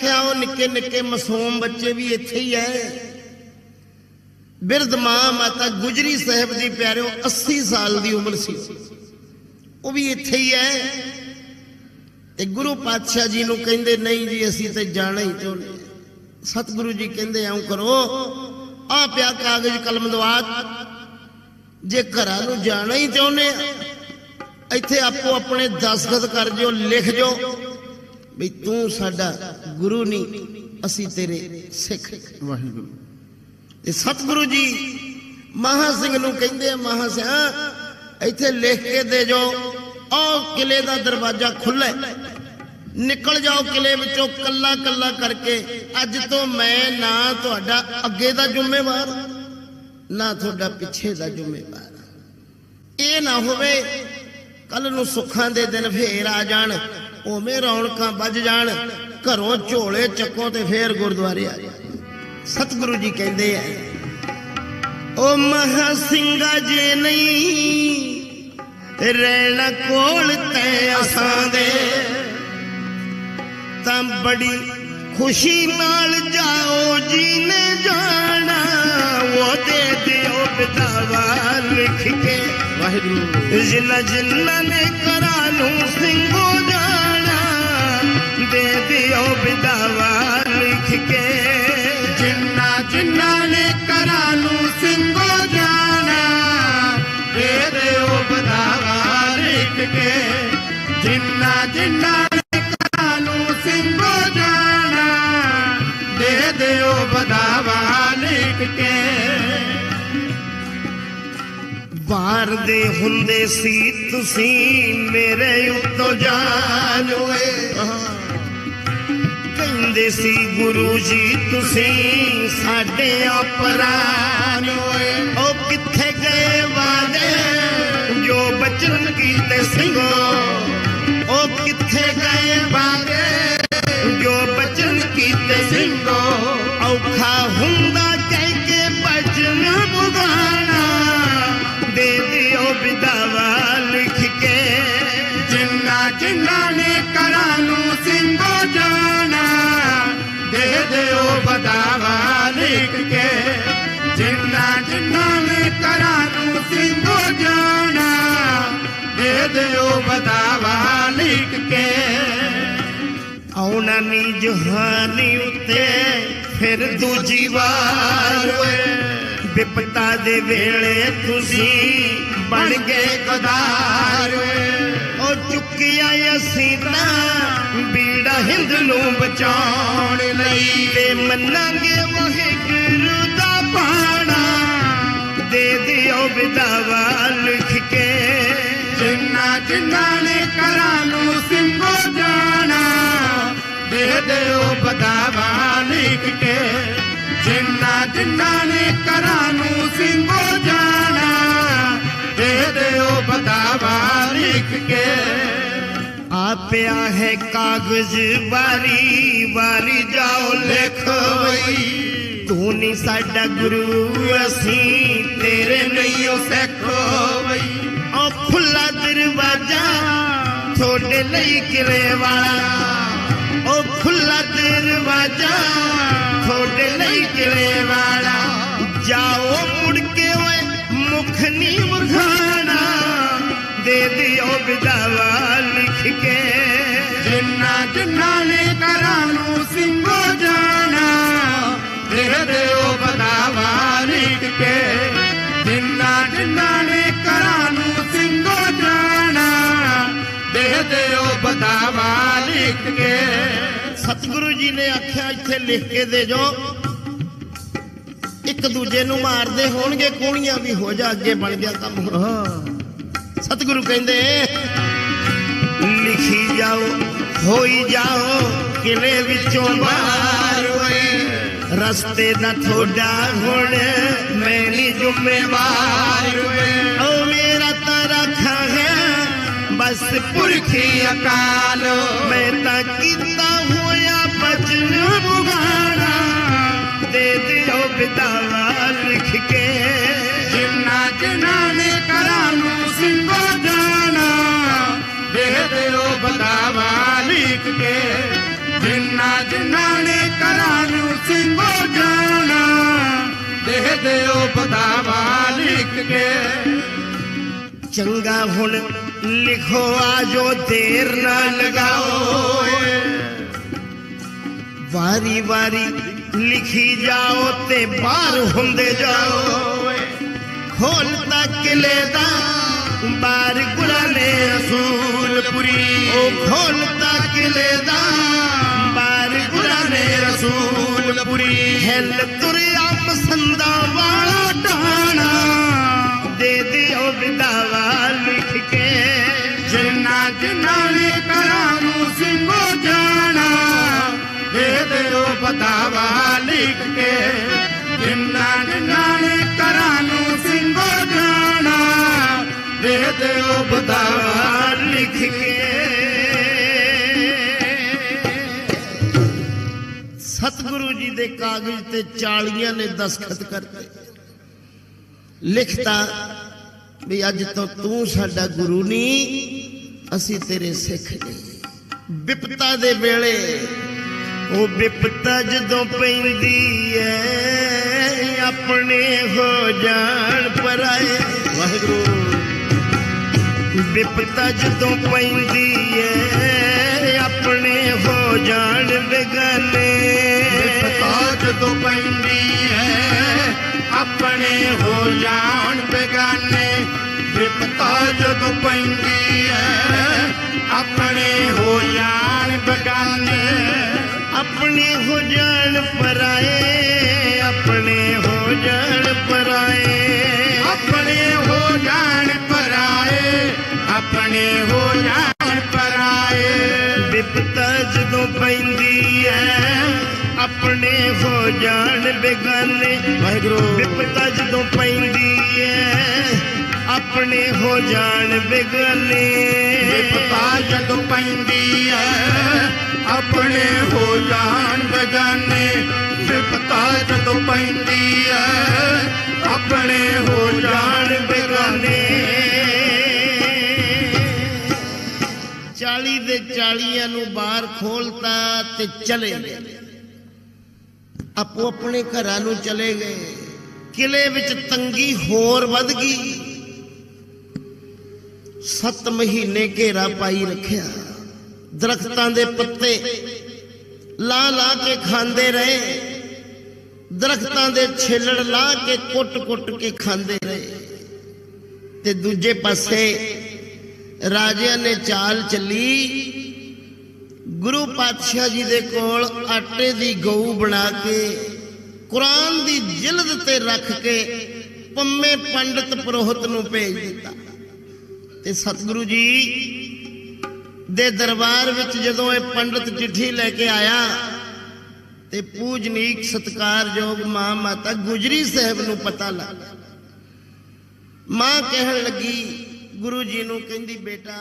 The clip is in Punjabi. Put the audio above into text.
ਕਿਹਾ ਉਹ ਨਿੱਕੇ ਨਿੱਕੇ ਮਾਸੂਮ ਬੱਚੇ ਵੀ ਇੱਥੇ ਹੀ ਐ? ਬਿਰਧ ਮਾਂ ਮਾਤਾ ਗੁਜਰੀ ਸਾਹਿਬ ਦੀ ਪਿਆਰਿਓ 80 ਸਾਲ ਦੀ ਉਮਰ ਸੀ। ਉਹ ਵੀ ਇੱਥੇ ਹੀ ਐ। ਤੇ ਗੁਰੂ ਪਾਤਸ਼ਾਹ ਜੀ ਨੂੰ ਕਹਿੰਦੇ, ਨਹੀਂ ਜੀ, ਅਸੀਂ ਤੇ ਜਾਣਾ ਹੀ ਚਾਹੁੰਦੇ ਸਤਿਗੁਰੂ ਜੀ ਕਹਿੰਦੇ ਐਂ ਕਰੋ, ਆ ਪਿਆ ਕਾਗਜ਼ ਕਲਮ ਦਵਾਤ ਜੇ ਘਰਾਂ ਨੂੰ ਜਾਣਾ ਹੀ ਚਾਹੁੰਦੇ ਇੱਥੇ ਆਪੋ ਆਪਣੇ ਦਸਖਤ ਕਰ ਜਿਓ, ਲਿਖ ਜਿਓ। ਵੀ ਤੂੰ ਸਾਡਾ ਗੁਰੂ ਨਹੀਂ ਅਸੀਂ ਤੇਰੇ ਸਿੱਖ। ਵਾਹਿਗੁਰੂ। ਤੇ ਸਤਿਗੁਰੂ ਜੀ ਮਹਾ ਸਿੰਘ ਨੂੰ ਕਹਿੰਦੇ ਆ ਮਹਾ ਸਿੰਘ ਇੱਥੇ ਲਿਖ ਕੇ ਦੇ ਜੋ ਆਹ ਕਿਲੇ ਦਾ ਦਰਵਾਜ਼ਾ ਖੁੱਲਾ। ਨਿਕਲ ਜਾਓ ਕਿਲੇ ਵਿੱਚੋਂ ਕੱਲਾ ਕੱਲਾ ਕਰਕੇ ਅੱਜ ਤੋਂ ਮੈਂ ਨਾ ਤੁਹਾਡਾ ਅੱਗੇ ਦਾ ਜ਼ਿੰਮੇਵਾਰ ਨਾ ਤੁਹਾਡਾ ਪਿੱਛੇ ਦਾ ਜ਼ਿੰਮੇਵਾਰ। ਇਹ ਨਾ ਹੋਵੇ ਕੱਲ ਨੂੰ ਸੁੱਖਾਂ ਦੇ ਦਿਨ ਫੇਰ ਆ ਜਾਣ ਉਵੇਂ ਰੌਣਕਾਂ ਵੱਜ ਜਾਣ ਘਰੋਂ ਝੋਲੇ ਚੱਕੋ ਤੇ ਫੇਰ ਗੁਰਦੁਆਰੇ ਆ ਸਤਿਗੁਰੂ ਜੀ ਕਹਿੰਦੇ ਆ ਓ ਮਹਾ ਸਿੰਘਾ ਜੇ ਨਹੀਂ ਰਹਿਣਾ ਕੋਲ ਤੇ ਅਸਾਂ ਦੇ ਤਾਂ ਬੜੀ ਖੁਸ਼ੀ ਨਾਲ ਜਾਓ ਜੀ ਨੇ ਜਾਣਾ ਉਹ ਦੇ ਦਿਓ ਬਤਾਵਾ ਲਿਖ ਕੇ। ਵਾਹਿਗੁਰੂ। ਜਿੰਨਾ ਜਿੰਨਾ ਨੇ ਕਰਾ ਨੂੰ ਸਿੰਘੋ ਜਾਣਾ ਦੇ ਦਿਓ ਬਤਾਵਾ ਲਿਖ ਕੇ। ਜਿੰਨਾ ਜਿੰਨਾ ਨੇ ਕਰਾਂ ਨੂੰ ਸਿੰਘੋ ਜਾਣਾ ਦੇ ਦਿਓ ਬਦਾਵਾ ਲਿਖ ਕੇ। ਜਿੰਨਾ ਜਿੰਨਾ ਨੇ ਕਰਾਂ ਨੂੰ ਸਿੰਘੋ ਜਾਣਾ ਦੇ ਦਿਓ ਬਦਾਵਾ ਲਿਖ ਕੇ। ਬਾਹਰ ਦੇ ਹੁੰਦੇ ਸੀ ਤੁਸੀਂ ਮੇਰੇ ਉੱਤੋਂ ਜਾਨ ਕਹਿੰਦੇ ਸੀ, ਗੁਰੂ ਜੀ, ਤੁਸੀਂ ਸਾਡੇ ਅਪਰਾਨ ਓਏ ਉਹ ਕਿੱਥੇ ਗਏ ਵਾਦੇ ਜੋ ਬਚਨ ਕੀਤੇ ਸਿੰਘੋ, ਉਹ ਕਿੱਥੇ ਗਏ ਵਾਦੇ ਜੋ ਬਚਨ ਕੀਤੇ ਸਿੰਘੋ, ਔਖਾ ਹੁੰਦਾ ਕਹਿ ਕੇ ਬਚਨ ਬੁਗਾਣਾ ਦੇ ਦਿਓ ਵਿਦਾਵਾ ਲਿਖ ਕੇ, ਜਿੰਨਾ ਜਿੰਨਾ ਨੇ ਕਰਾਂ ਨੂੰ ਜਾਣਾ ਦੇ ਦਿਓ ਬਦਾਵਾ ਲਿਖ ਕੇ ਜਿੰਨਾ ਜਿੰਨਾ ਨੇ ਕਰਾਂ ਨੂੰ ਸਿੰਘੋ ਜਾਣਾ ਦੇ ਦਿਓ ਬਦਾਵਾ ਲਿਖ ਕੇ ਆਉਣਾ ਨੀ ਜਹਾਨੀ ਉੱਤੇ ਫਿਰ ਦੂਜੀ ਵਾਰ ਓਏ ਵਿਪਤਾ ਦੇ ਵੇਲੇ ਤੁਸੀਂ ਬਣ ਗਏ ਗਦਾਰ ਓਏ ਉਹ ਚੁੱਕਿਆ ਅਸੀਂ ਤਾਂ ਬੀੜਾ ਹਿੰਦ ਨੂੰ ਬਚਾਉਣ ਲਈ। ਤੇ ਮੰਨਾਂਗੇ ਵਾਹਿਗੁਰੂ ਦਾ ਬਾਣਾ ਦੇ ਦਿਓ ਵਿਦਾਵਾ ਲਿਖ ਕੇ। ਜਿੰਨਾ ਜਿੰਨਾ ਨੇ ਕਰਾਂ ਪਿਆ ਹੈ ਕਾਗਜ਼, ਵਾਰੀ ਵਾਰੀ ਜਾਓ ਲਿਖ ਤੂੰ ਨਹੀਂ ਸਾਡਾ ਗੁਰੂ, ਅਸੀਂ ਤੇਰੇ ਨਹੀਂ ਉਹ ਸਿੱਖੋ ਉਹ ਖੁੱਲਾ ਦਰਵਾਜ਼ਾ ਤੁਹਾਡੇ ਲਈ ਕਿਲੇ ਵਾਲਾ। ਉਹ ਖੁੱਲਾ ਦਰਵਾਜ਼ਾ ਤੁਹਾਡੇ ਲਈ ਕਿਲੇ ਵਾਲਾ। ਜਾਓ ਕਰਾਂ ਨੂੰ ਸਿੰਘੋ ਜਾਣਾ। ਦੇ ਦਿਓ ਬਦਾਵਾ ਲਿਖ ਕੇ। ਜਿੰਨਾ ਜਿੰਨਾ ਨੇ ਕਰਾਂ ਨੂੰ ਸਿੰਘੋ ਜਾਣਾ ਦੇ ਦਿਓ ਬਦਾਵਾ ਲਿਖ ਕੇ। ਸਤਿਗੁਰੂ ਜੀ ਨੇ ਆਖਿਆ ਇੱਥੇ ਲਿਖ ਕੇ ਦੇ ਜੋ। ਇੱਕ ਦੂਜੇ ਨੂੰ ਮਾਰਦੇ ਹੋਣਗੇ ਕੋਣੀਆਂ ਵੀ ਹੋ ਜਾ ਅੱਗੇ ਬਣ ਗਿਆ ਕੰਮ ਸਤਿਗੁਰੂ ਕਹਿੰਦੇ ਲਿਖੀ ਜਾਓ। ਹੋਈ ਜਾਓ, ਕਿਲੇ ਵਿੱਚੋਂ ਬਾਹਰ ਓਏ ਰਸਤੇ ਦਾ ਥੋੜਾ ਹੁਣ ਮੈਂ ਨਹੀਂ ਜ਼ਿੰਮੇਵਾਰ ਓਏ ਓ ਮੇਰਾ ਤਾਂ ਰੱਖਾ ਹੈ, ਬਸ ਪੁਰਖੀ ਅਕਾਲ। ਮੈਂ ਤਾਂ ਕੀਤਾ ਹੋਇਆ ਬਚਨ ਬੁਗਾਣਾ ਦੇ ਦਿਓ ਬਿਤਾਵਾ ਲਿਖ ਕੇ ਦਿਓ ਬਦਾਵਾ ਲਿਖ ਕੇ। ਚੰਗਾ ਹੁਣ ਲਿਖੋ ਆਜੋ ਦੇਰ ਨਾ ਲਗਾਓ ਵਾਰੀ ਵਾਰੀ ਲਿਖੀ ਜਾਓ ਤੇ ਬਾਹਰ ਹੁੰਦੇ ਜਾਓ ਖੋਲ ਤਾ ਕਿਲੇ ਦਾ ਬਾਰ ਗੁਲਾ ਨੇ ਰਸੂਲਪੁਰੀ ਉਹ ਖੋਲ ਤਾ ਕਿਲੇ ਦਾ ਬਾਰ ਗੁਲਾ ਨੇ ਰਸੂਲਪੁਰੀ ਹਿਲ ਤੁਰਿਆ ਪਸੰਦਾ ਵਾਲਾ ਦੇ ਕਾਗਜ਼ ਤੇ ਚਾਲੀਆਂ ਨੇ ਦਸਖਤ ਕਰਤੇ। ਲਿਖਤਾ ਵੀ ਅੱਜ ਤੋਂ ਤੂੰ ਸਾਡਾ ਗੁਰੂ ਨਹੀਂ, ਅਸੀਂ ਤੇਰੇ ਸਿੱਖ ਨਹੀਂ। ਵਿਪਤਾ ਦੇ ਵੇਲੇ ਉਹ ਵਿਪਤਾ ਜਦੋਂ ਪੈਂਦੀ ਐ, ਆਪਣੇ ਹੋ ਜਾਣ ਪਰਾਏ। ਵਾਹਿਗੁਰੂ। ਵਿਪਤਾ ਜਦੋਂ ਪੈਂਦੀ ਏ ਆਪਣੇ ਹੋ ਜਾਣ ਬੇਗਾਨੇ। ਜਦੋਂ ਪੈਂਦੀ ਹੈ। ਆਪਣੇ ਹੋ ਜਾਣ ਬੇਗਾਨੇ, ਵਿਪਤਾ ਜਦੋਂ ਪੈਂਦੀ ਹੈ। ਆਪਣੇ ਹੋ ਜਾਣ ਬੇਗਾਨੇ, ਆਪਣੇ ਹੋ ਜਾਣ ਪਰਾਏ, ਆਪਣੇ ਹੋ ਜਾਣ ਪਰਾਏ। ਆਪਣੇ ਹੋ ਜਾਣ ਪਰਾਏ, ਆਪਣੇ ਹੋ ਜਾਣ ਪਰਾਏ। ਵਿਪਤਾ ਜਦੋਂ ਪੈਂਦੀ ਹੈ ਜਾਣ ਬੇਗਾਨੇ। ਵਾਹਿਗੁਰੂ। ਵਿਪਤਾ ਜਦੋਂ ਪੈਂਦੀ ਏ ਆਪਣੇ ਹੋ ਜਾਣ ਬੇਗਾਨੇ। ਵਿਪਤਾ ਜਦੋਂ ਪੈਂਦੀ ਹੈ ਆਪਣੇ ਹੋ ਜਾਣ ਬੇਗਾਨੇ। ਵਿਪਤਾ ਜਦੋਂ ਪੈਂਦੀ ਹੈ ਆਪਣੇ ਹੋ ਜਾਣ ਬੇਗਾਨੇ। 40 ਦੇ 40 ਨੂੰ ਬਾਹਰ ਖੋਲਤਾ ਤੇ ਚਲੇ ਗਏ। ਆਪੋ ਆਪਣੇ ਘਰਾਂ ਨੂੰ ਚਲੇ ਗਏ। ਕਿਲੇ ਵਿੱਚ ਤੰਗੀ ਹੋਰ ਵੱਧ ਗਈ। 7 ਮਹੀਨੇ ਘੇਰਾ ਪਾਈ ਰੱਖਿਆ। ਦਰਖਤਾਂ ਦੇ ਪੱਤੇ ਲਾ ਲਾ ਕੇ ਖਾਂਦੇ ਰਹੇ। ਦਰਖਤਾਂ ਦੇ ਛਿੱਲੜ ਲਾ ਕੇ ਕੁੱਟ-ਕੁੱਟ ਕੇ ਖਾਂਦੇ ਰਹੇ। ਤੇ ਦੂਜੇ ਪਾਸੇ ਰਾਜਿਆਂ ਨੇ ਚਾਲ ਚੱਲੀ। ਗੁਰੂ ਪਾਤਸ਼ਾਹ ਜੀ ਦੇ ਕੋਲ ਆਟੇ ਦੀ ਗਊ ਬਣਾ ਕੇ, ਕੁਰਾਨ ਦੀ ਜਿਲਦ ਤੇ ਰੱਖ ਕੇ ਪੰਮੇ ਪੰਡਤ ਪੁਰੋਹਿਤ ਨੂੰ ਭੇਜ ਦਿੱਤਾ। ਤੇ ਸਤਿਗੁਰੂ ਜੀ ਦੇ ਦਰਬਾਰ ਵਿੱਚ ਜਦੋਂ ਇਹ ਪੰਡਤ ਚਿੱਠੀ ਲੈ ਕੇ ਆਇਆ, ਤੇ ਪੂਜਨੀਕ ਸਤਕਾਰਯੋਗ ਮਾਂ ਮਾਤਾ ਗੁਜਰੀ ਸਾਹਿਬ ਨੂੰ ਪਤਾ ਲੱਗਾ ਮਾਂ ਕਹਿਣ ਲੱਗੀ, ਗੁਰੂ ਜੀ ਨੂੰ ਕਹਿੰਦੀ, ਬੇਟਾ